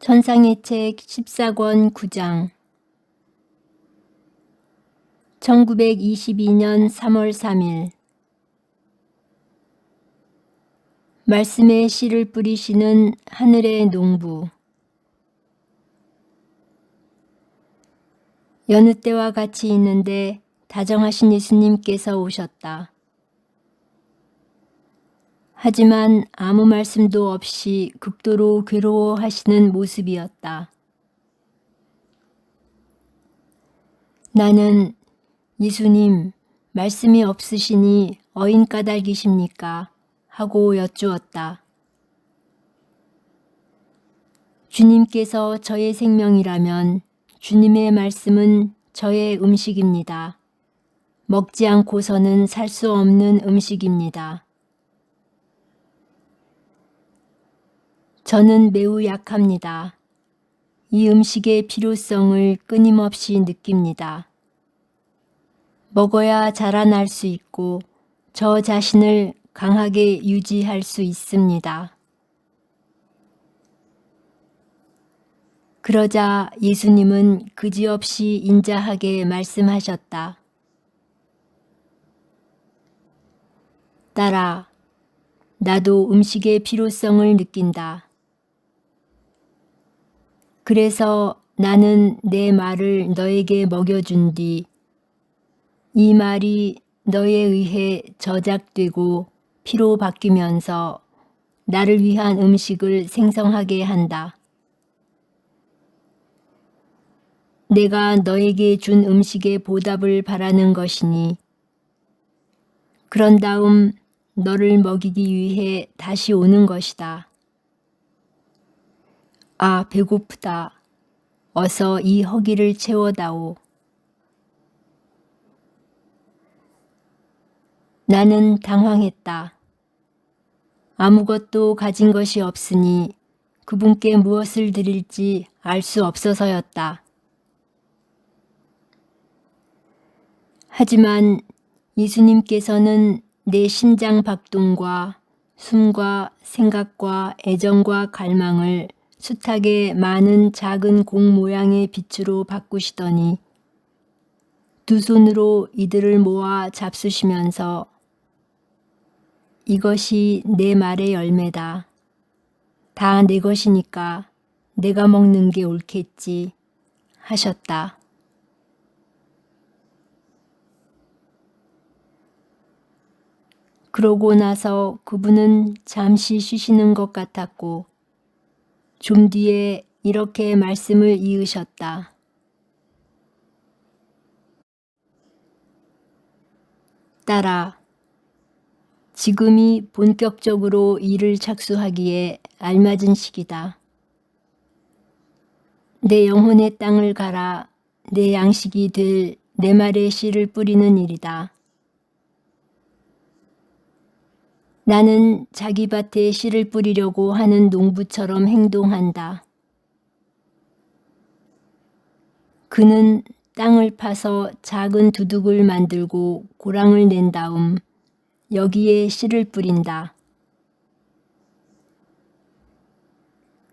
천상의 책 14권 9장. 1922년 3월 3일. 말씀의 씨를 뿌리시는 하늘의 농부. 여느 때와 같이 있는데 다정하신 예수님께서 오셨다. 하지만 아무 말씀도 없이 극도로 괴로워하시는 모습이었다. 나는 예수님, 말씀이 없으시니 어인 까닭이십니까? 하고 여쭈었다. 주님께서 저의 생명이라면 주님의 말씀은 저의 음식입니다. 먹지 않고서는 살 수 없는 음식입니다. 저는 매우 약합니다. 이 음식의 필요성을 끊임없이 느낍니다. 먹어야 자라날 수 있고 저 자신을 강하게 유지할 수 있습니다. 그러자 예수님은 그지없이 인자하게 말씀하셨다. 딸아, 나도 음식의 필요성을 느낀다. 그래서 나는 내 말을 너에게 먹여준 뒤 이 말이 너에 의해 저작되고 피로 바뀌면서 나를 위한 음식을 생성하게 한다. 내가 너에게 준 음식의 보답을 바라는 것이니 그런 다음 너를 먹이기 위해 다시 오는 것이다. 아, 배고프다. 어서 이 허기를 채워다오. 나는 당황했다. 아무것도 가진 것이 없으니 그분께 무엇을 드릴지 알 수 없어서였다. 하지만 예수님께서는 내 심장 박동과 숨과 생각과 애정과 갈망을 숱하게 많은 작은 공 모양의 빛으로 바꾸시더니 두 손으로 이들을 모아 잡수시면서 이것이 내 말의 열매다. 다 내 것이니까 내가 먹는 게 옳겠지 하셨다. 그러고 나서 그분은 잠시 쉬시는 것 같았고 좀 뒤에 이렇게 말씀을 이으셨다. 딸아, 지금이 본격적으로 일을 착수하기에 알맞은 시기다. 내 영혼의 땅을 갈아 내 양식이 될 내 말의 씨를 뿌리는 일이다. 나는 자기 밭에 씨를 뿌리려고 하는 농부처럼 행동한다. 그는 땅을 파서 작은 두둑을 만들고 고랑을 낸 다음 여기에 씨를 뿌린다.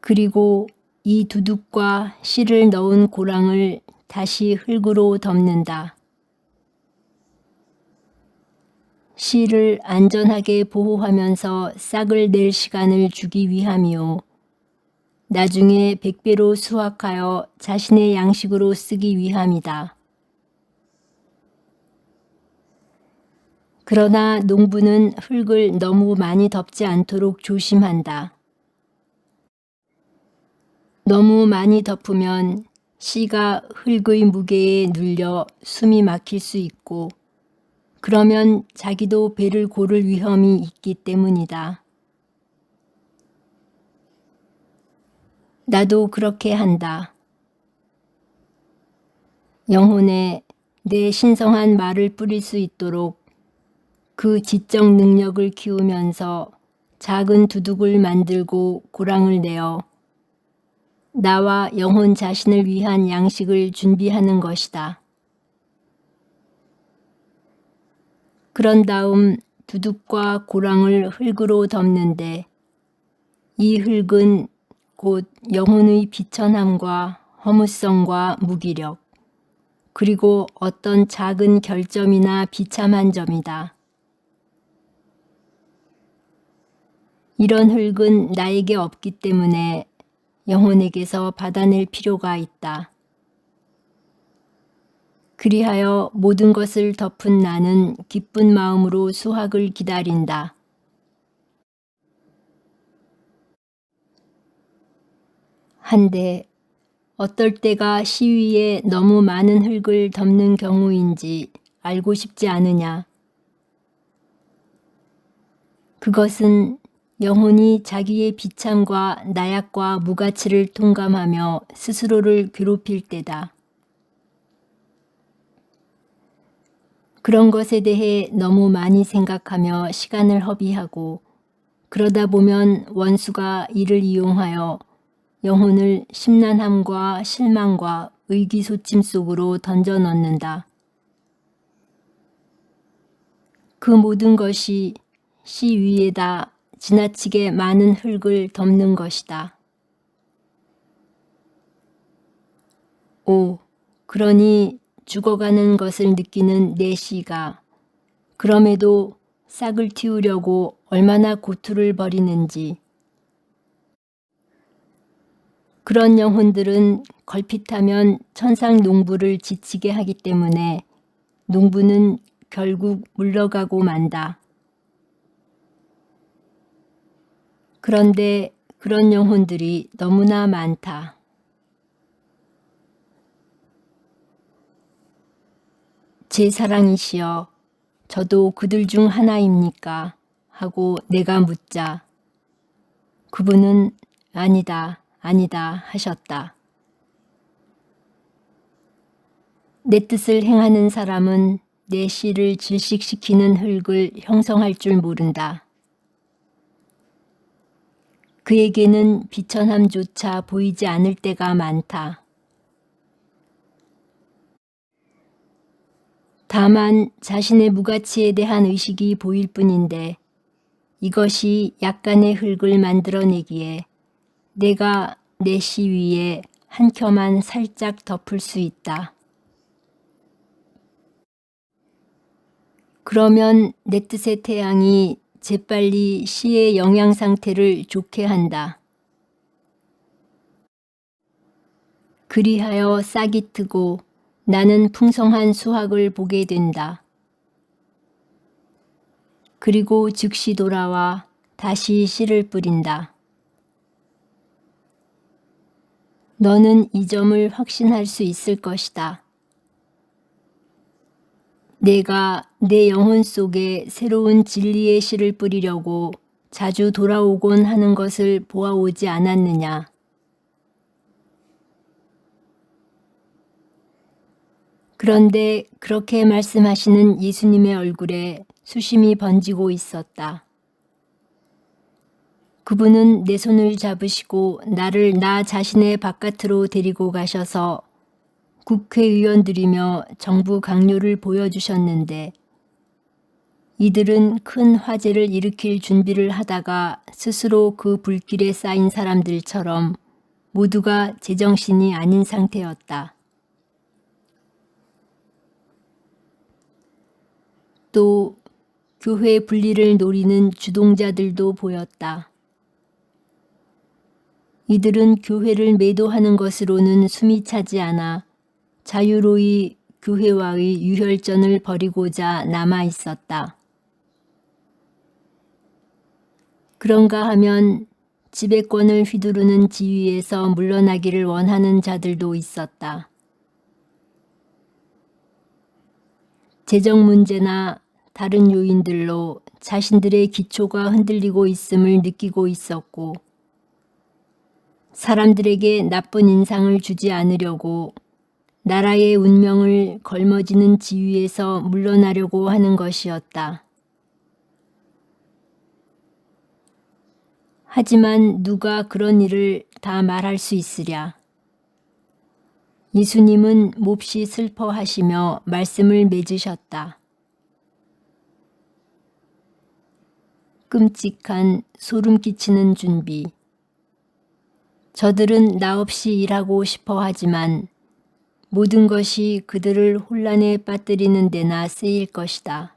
그리고 이 두둑과 씨를 넣은 고랑을 다시 흙으로 덮는다. 씨를 안전하게 보호하면서 싹을 낼 시간을 주기 위함이요. 나중에 백배로 수확하여 자신의 양식으로 쓰기 위함이다. 그러나 농부는 흙을 너무 많이 덮지 않도록 조심한다. 너무 많이 덮으면 씨가 흙의 무게에 눌려 숨이 막힐 수 있고 그러면 자기도 배를 고를 위험이 있기 때문이다. 나도 그렇게 한다. 영혼에 내 신성한 말을 뿌릴 수 있도록 그 지적 능력을 키우면서 작은 두둑을 만들고 고랑을 내어 나와 영혼 자신을 위한 양식을 준비하는 것이다. 그런 다음 두둑과 고랑을 흙으로 덮는데 이 흙은 곧 영혼의 비천함과 허무성과 무기력, 그리고 어떤 작은 결점이나 비참한 점이다. 이런 흙은 나에게 없기 때문에 영혼에게서 받아낼 필요가 있다. 그리하여 모든 것을 덮은 나는 기쁜 마음으로 수확을 기다린다. 한데 어떨 때가 시위에 너무 많은 흙을 덮는 경우인지 알고 싶지 않으냐. 그것은 영혼이 자기의 비참과 나약과 무가치를 통감하며 스스로를 괴롭힐 때다. 그런 것에 대해 너무 많이 생각하며 시간을 허비하고 그러다 보면 원수가 이를 이용하여 영혼을 심란함과 실망과 의기소침 속으로 던져 넣는다. 그 모든 것이 시 위에다 지나치게 많은 흙을 덮는 것이다. 오, 그러니 죽어가는 것을 느끼는 내 시가 그럼에도 싹을 틔우려고 얼마나 고투를 벌이는지 그런 영혼들은 걸핏하면 천상 농부를 지치게 하기 때문에 농부는 결국 물러가고 만다. 그런데 그런 영혼들이 너무나 많다. 제 사랑이시여, 저도 그들 중 하나입니까? 하고 내가 묻자. 그분은 아니다, 아니다 하셨다. 내 뜻을 행하는 사람은 내 씨를 질식시키는 흙을 형성할 줄 모른다. 그에게는 비천함조차 보이지 않을 때가 많다. 다만 자신의 무가치에 대한 의식이 보일 뿐인데 이것이 약간의 흙을 만들어내기에 내가 내 시 위에 한 켜만 살짝 덮을 수 있다. 그러면 내 뜻의 태양이 재빨리 시의 영양 상태를 좋게 한다. 그리하여 싹이 트고 나는 풍성한 수확을 보게 된다. 그리고 즉시 돌아와 다시 씨를 뿌린다. 너는 이 점을 확신할 수 있을 것이다. 내가 내 영혼 속에 새로운 진리의 씨를 뿌리려고 자주 돌아오곤 하는 것을 보아오지 않았느냐. 그런데 그렇게 말씀하시는 예수님의 얼굴에 수심이 번지고 있었다. 그분은 내 손을 잡으시고 나를 나 자신의 바깥으로 데리고 가셔서 국회의원들이며 정부 강요를 보여주셨는데 이들은 큰 화재를 일으킬 준비를 하다가 스스로 그 불길에 쌓인 사람들처럼 모두가 제정신이 아닌 상태였다. 또 교회 분리를 노리는 주동자들도 보였다. 이들은 교회를 매도하는 것으로는 숨이 차지 않아 자유로이 교회와의 유혈전을 벌이고자 남아 있었다. 그런가 하면 지배권을 휘두르는 지위에서 물러나기를 원하는 자들도 있었다. 재정 문제나 다른 요인들로 자신들의 기초가 흔들리고 있음을 느끼고 있었고, 사람들에게 나쁜 인상을 주지 않으려고 나라의 운명을 걸머지는 지위에서 물러나려고 하는 것이었다. 하지만 누가 그런 일을 다 말할 수 있으랴. 예수님은 몹시 슬퍼하시며 말씀을 맺으셨다. 끔찍한 소름 끼치는 준비. 저들은 나 없이 일하고 싶어 하지만 모든 것이 그들을 혼란에 빠뜨리는 데나 쓰일 것이다.